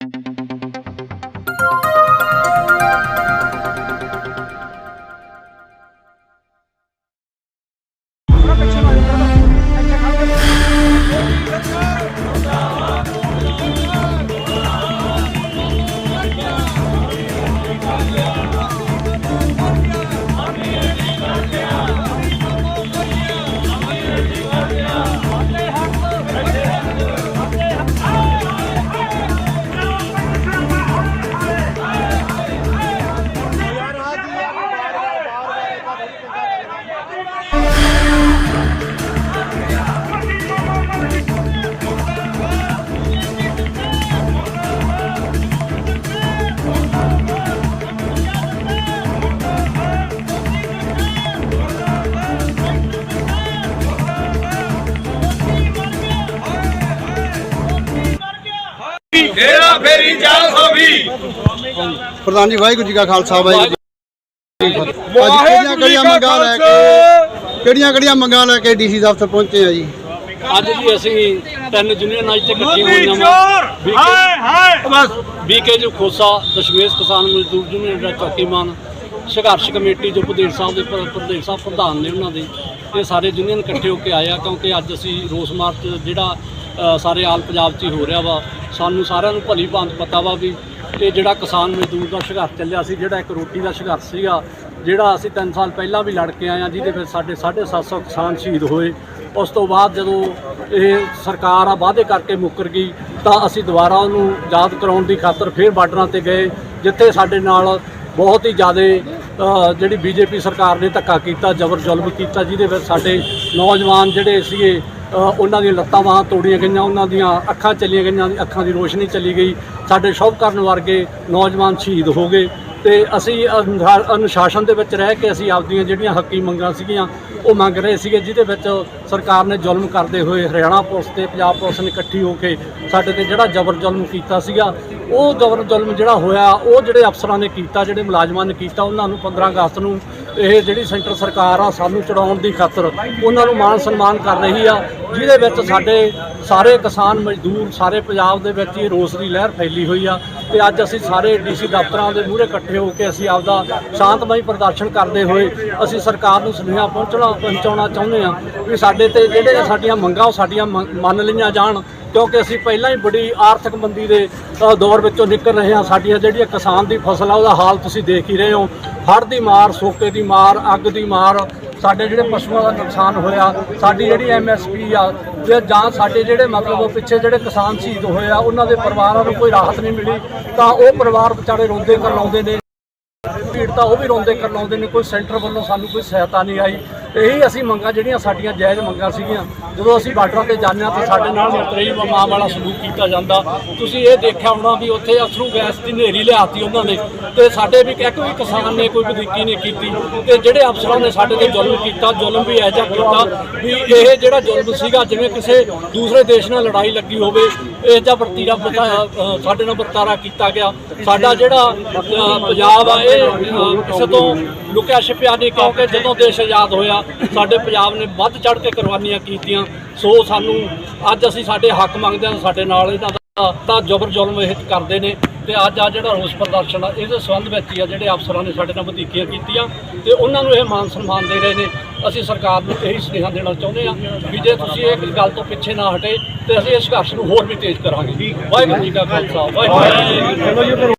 Rocket ਪ੍ਰਧਾਨ ਜੀ ਵਾਹਿਗੁਰੂ ਜੀ ਕਾ ਖਾਲਸਾ ਵਾਹਿਗੁਰੂ ਜੀ ਕੀ ਫਤਿਹ। ਅੱਜ ਕਿਹੜੀਆਂ ਕਿਹੜੀਆਂ ਮੰਗਾਂ ਲੈ ਕੇ ਕਿਹੜੀਆਂ ਕਿਹੜੀਆਂ ਮੰਗਾਂ ਲੈ ਕੇ ਡੀਸੀ ਦਫ਼ਤਰ ਪਹੁੰਚੇ ਆ ਜੀ? ਅੱਜ ਜੀ ਅਸੀਂ ਤਿੰਨ ਯੂਨੀਅਨ ਅੱਜ ਤੇ ਇਕੱਠੀਆਂ ਮੋਦੀ ਹੋਈਆਂ ਚੋਰ! ਹਾਏ ਹਾਏ! ਬਸ। ਬੀਕੇ ਜੋ ਖੋਸਾ ਦਸ਼ਮੇਸ਼ ਕਿਸਾਨ ਮਜ਼ਦੂਰ ਯੂਨੀਅਨ ਦਾ ਚੌਕੀਮਾਨ ਸੰਘਰਸ਼ ਕਮੇਟੀ ਜੋ ਪ੍ਰਦੇਸ਼ ਸਾਹਿਬ ਦੇ ਪ੍ਰ- ਪ੍ਰਦੇਸ਼ ਸਾਹਿਬ ਪ੍ਰਧਾਨ ਨੇ ਉਹਨਾਂ ਦੇ ਇਹ ਸਾਰੇ ਯੂਨੀਅਨ ਇਕੱਠੇ ਹੋ ਕੇ ਆਏ ਆ ਕਿਉਂਕਿ ਅੱਜ ਅਸੀਂ ਰੋਸ ਮਾਰਚ ਜਿਹੜਾ ਸਾਰੇ ਆਲ ਪੰਜਾਬ 'ਚ ਹੀ ਹੋ ਰਿਹਾ ਵਾ। ਸਾਨੂੰ ਸਾਰਿਆਂ ਨੂੰ ਭਲੀ ਭਾਂਤ ਪਤਾ ਵਾ ਵੀ ਇਹ ਜਿਹੜਾ ਕਿਸਾਨ ਮਜ਼ਦੂਰ ਦਾ ਸੰਘਰਸ਼ ਚੱਲਿਆ ਸੀ, ਜਿਹੜਾ ਇੱਕ ਰੋਟੀ ਦਾ ਸੰਘਰਸ਼ ਸੀਗਾ, ਜਿਹੜਾ ਅਸੀਂ 3 ਸਾਲ ਪਹਿਲਾਂ ਵੀ ਲੜ ਕੇ ਆਏ ਆ ਜਿਹਦੇ ਵਿੱਚ ਸਾਡੇ 750 ਕਿਸਾਨ ਸ਼ਹੀਦ ਹੋਏ। ਉਸ ਤੋਂ ਬਾਅਦ ਜਦੋਂ ਇਹ ਸਰਕਾਰ ਆ, ਵਾਅਦੇ ਕਰਕੇ ਮੁੱਕਰ ਗਈ, ਤਾਂ ਅਸੀਂ ਦੁਬਾਰਾ ਉਹਨੂੰ ਯਾਦ ਕਰਾਉਣ ਦੀ ਖਾਤਰ ਫੇਰ ਬਾਰਡਰਾਂ ਤੇ ਗਏ, ਜਿੱਥੇ ਸਾਡੇ ਨਾਲ ਬਹੁਤ ਹੀ ਜ਼ਿਆਦਾ ਜਿਹੜੀ ਬੀਜੇਪੀ ਸਰਕਾਰ ਨੇ ਧੱਕਾ ਕੀਤਾ ਜ਼ਬਰ ਜ਼ੁਲਮ ਕੀਤਾ, ਜਿਹਦੇ ਵਿੱਚ ਸਾਡੇ ਨੌਜਵਾਨ ਜਿਹੜੇ ਸੀਗੇ ਉਹਨਾਂ ਦੀਆਂ ਲੱਤਾਂ ਬਾਹਾਂ ਤੋੜੀਆਂ ਗਈਆਂ, ਉਹਨਾਂ ਦੀਆਂ ਅੱਖਾਂ ਚੱਲੀਆਂ ਗਈਆਂ ਅੱਖਾਂ ਦੀ ਰੋਸ਼ਨੀ ਚਲੀ ਗਈ। ਸਾਡੇ ਸ਼ੌਕ ਕਰਨ ਵਰਗੇ ਨੌਜਵਾਨ ਸ਼ਹੀਦ ਹੋ ਗਏ ਤੇ ਅਸੀਂ ਅਨੁਸ਼ਾ- ਅਨੁਸ਼ਾਸਨ ਦੇ ਵਿੱਚ ਰਹਿ ਕੇ ਅਸੀਂ ਆਪਦੀਆਂ ਜਿਹੜੀਆਂ ਹੱਕੀ ਮੰਗਾਂ ਸੀਗੀਆਂ, ਉਹ ਮੰਗ ਰਹੇ ਸੀਗੇ, ਜਿਹਦੇ ਵਿੱਚ ਸਰਕਾਰ ਨੇ ਜ਼ੁਲਮ ਕਰਦੇ ਹੋਏ ਹਰਿਆਣਾ ਪੁਲਿਸ ਤੇ ਪੰਜਾਬ ਪੁਲਿਸ ਨੇ ਇਕੱਠੀ ਹੋ ਕੇ ਸਾਡੇ ਤੇ ਜਿਹੜਾ ਜ਼ਬਰ ਜ਼ੁਲਮ ਕੀਤਾ ਸੀਗਾ, ਉਹ ਜ਼ਬਰ ਜ਼ੁਲਮ ਜਿਹੜਾ ਹੋਇਆ, ਉਹ ਜਿਹੜੇ ਅਫਸਰਾਂ ਨੇ ਕੀਤਾ, ਜਿਹੜੇ ਮੁਲਾਜ਼ਮਾਂ ਨੇ ਕੀਤਾ, ਉਹਨਾਂ ਨੂੰ 15 ਅਗਸਤ ਨੂੰ ਇਹ ਜਿਹੜੀ ਸੈਂਟਰ ਸਰਕਾਰ ਆ, ਸਾਨੂੰ ਚੜਾਉਣ ਦੀ ਖਾਤਰ ਉਹਨਾਂ ਨੂੰ ਮਾਣ ਸਨਮਾਨ ਕਰ ਰਹੀ ਆ, ਜਿਹਦੇ ਵਿੱਚ ਸਾਡੇ ਸਾਰੇ ਕਿਸਾਨ ਮਜ਼ਦੂਰ, ਸਾਰੇ ਪੰਜਾਬ ਦੇ ਵਿੱਚ ਇਹ ਰੋਸ ਦੀ ਲਹਿਰ ਫੈਲੀ ਹੋਈ ਆ ਤੇ ਅੱਜ ਅਸੀਂ ਸਾਰੇ ਡੀਸੀ ਦਫ਼ਤਰਾਂ ਦੇ ਮੂਹਰੇ ਇਕੱਠੇ ਹੋ ਕੇ ਅਸੀਂ ਆਪਦਾ ਸ਼ਾਂਤਮਈ ਪ੍ਰਦਰਸ਼ਨ ਕਰਦੇ ਹੋਏ ਅਸੀਂ ਸਰਕਾਰ ਨੂੰ ਸੁਨੇਹਾ ਪਹੁੰਚਣਾ, ਪਹੁੰਚਾਉਣਾ ਚਾਹੁੰਦੇ ਆ ਵੀ ਸਾਡੇ ਤੇ ਜਿਹੜੇ ਸਾਡੀਆਂ ਮੰਗਾਂ, ਉਹ ਸਾਡੀਆਂ ਮੰਨ ਮੰਨ ਲਈਆਂ ਜਾਣ, ਕਿਉਂਕਿ ਅਸੀਂ ਪਹਿਲਾਂ ਹੀ ਬੜੀ ਆਰਥਿਕ ਮੰਦੀ ਦੇ ਦੌਰ ਵਿੱਚੋਂ ਨਿਕਲ ਰਹੇ ਹਾਂ ਸਾਡੀਆਂ ਜਿਹੜੀਆਂ ਕਿਸਾਨ ਦੀ ਫਸਲ ਆ ਉਹਦਾ ਹਾਲ ਤੁਸੀਂ ਦੇਖ ਹੀ ਰਹੇ ਹੋ। ਹੜ੍ਹ ਦੀ ਮਾਰ, ਸੋਕੇ ਦੀ ਮਾਰ, ਅੱਗ ਦੀ ਮਾਰ, ਸਾਡੇ ਜਿਹੜੇ ਪਸ਼ੂਆਂ ਦਾ ਨੁਕਸਾਨ ਹੋਇਆ, ਸਾਡੀ ਜਿਹੜੀ ਐਮਐਸਪੀ ਆ, ਤੇ ਜਾਂ ਸਾਡੇ ਜਿਹੜੇ ਮਤਲਬ ਪਿੱਛੇ ਜਿਹੜੇ ਕਿਸਾਨ ਸ਼ਹੀਦ ਹੋਏ ਆ, ਉਹਨਾਂ ਦੇ ਪਰਿਵਾਰਾਂ ਨੂੰ ਕੋਈ ਰਾਹਤ ਨਹੀਂ ਮਿਲੀ, ਤਾਂ ਉਹ ਪਰਿਵਾਰ ਵਿਚਾਰੇ ਰੋਂਦੇ ਕਰਲਾਉਂਦੇ ਨੇ। ਭੀੜ ਤਾਂ ਉਹ ਵੀ ਰੋਂਦੇ ਕਰਲਾਉਂਦੇ ਨੇ, ਕੋਈ ਸੈਂਟਰ ਵੱਲੋਂ ਸਾਨੂੰ ਕੋਈ ਸਹਾਇਤਾ ਨਹੀਂ ਆਈ। ਇਹੀ ਅਸੀਂ ਮੰਗਾਂ ਜਿਹੜੀਆਂ ਸਾਡੀਆਂ ਜਾਇਜ਼ ਮੰਗਾਂ ਸੀਗੀਆਂ। ਜਦੋਂ ਅਸੀਂ ਬਾਰਡਰਾਂ ਤੇ ਜਾਂਦੇ ਹਾਂ ਤਾਂ ਸਾਡੇ ਨਾਲ ਮਤਰੇਈ ਮਾਂ ਵਾਲਾ ਸਲੂਕ ਕੀਤਾ ਜਾਂਦਾ। ਤੁਸੀਂ ਇਹ ਦੇਖਿਆ ਹੋਣਾ ਵੀ ਉੱਥੇ ਅਥਰੂ ਗੈਸ ਦੀ ਨੇਰੀ ਲਿਆਤੀ ਉਹਨਾਂ ਨੇ ਤੇ ਸਾਡੇ ਵੀ ਇੱਕ ਵੀ ਕਿਸਾਨ ਨੇ ਕੋਈ ਵਧੀਕੀ ਨਹੀਂ ਕੀਤੀ ਤੇ ਜਿਹੜੇ ਅਫਸਰਾਂ ਨੇ ਸਾਡੇ ਤੇ ਜ਼ੁਲਮ ਕੀਤਾ ਜ਼ੁਲਮ ਵੀ ਇਹੋ ਜਿਹਾ ਕੀਤਾ ਵੀ ਇਹ ਜਿਹੜਾ ਜ਼ੁਲਮ ਸੀਗਾ ਜਿਵੇਂ ਕਿਸੇ ਦੂਸਰੇ ਦੇਸ਼ ਨਾਲ ਲੜਾਈ ਲੱਗੀ ਹੋਵੇ ਇਹ ਜਿਹਾ ਵਰਤੀਰਾ ਬਤਾ- ਸਾਡੇ ਨਾਲ ਵਰਤਾਰਾ ਕੀਤਾ ਗਿਆ। ਸਾਡਾ ਜਿਹੜਾ ਪੰਜਾਬ ਆ ਇਹ ਅ, ਕਿਸੇ ਤੋਂ ਲੁਕਿਆ ਛਿਪਿਆ ਨਹੀਂ ਕਿਉਂਕਿ ਜਦੋਂ ਦੇਸ਼ ਆਜ਼ਾਦ ਹੋਇਆ ਸਾਡੇ ਪੰਜਾਬ ਨੇ ਵੱਧ ਚੜ੍ਹ ਕੇ ਕੁਰਬਾਨੀਆਂ ਕੀਤੀਆਂ। ਸੋ ਸਾਨੂੰ ਅੱਜ ਅਸੀਂ ਸਾਡੇ ਹੱਕ ਮੰਗਦੇ ਹਾਂ ਸਾਡੇ ਨਾਲ ਇਹਨਾਂ ਦਾ ਤਾਂ ਜ਼ਬਰ ਜ਼ੁਲਮ ਇਹ ਕਰਦੇ ਨੇ ਤੇ ਅੱਜ ਆ ਜਿਹੜਾ ਰੋਸ ਪ੍ਰਦਰਸ਼ਨ ਆ ਇਹਦੇ ਸੰਬੰਧ ਵਿੱਚ ਹੀ ਆ ਜਿਹੜੇ ਅਫਸਰਾਂ ਨੇ ਸਾਡੇ ਨਾਲ ਵਧੀਕੀਆਂ ਕੀਤੀਆਂ ਤੇ ਉਹਨਾਂ ਨੂੰ ਇਹ ਮਾਨ ਸਨਮਾਨ ਦੇ ਰਹੇ ਨੇ। ਅਸੀਂ ਸਰਕਾਰ ਨੂੰ ਇਹੀ ਸੁਨੇਹਾ ਦੇਣਾ ਚਾਹੁੰਦੇ ਆ ਵੀ ਜੇ ਤੁਸੀਂ ਇਹ ਗੱਲ ਤੋਂ ਪਿੱਛੇ ਨਾ ਹਟੇ ਤੇ ਅਸੀਂ ਇਸ ਸੰਘਰਸ਼ ਨੂੰ ਹੋਰ ਵੀ ਤੇਜ਼ ਕਰਾਂਗੇ। ਵਾਹਿਗੁਰੂ ਜੀ ਕਾ ਖਾਲਸਾ ਵਾਹਿਗੁਰੂ ਜੀ ਕੀ ਫਤਿਹ।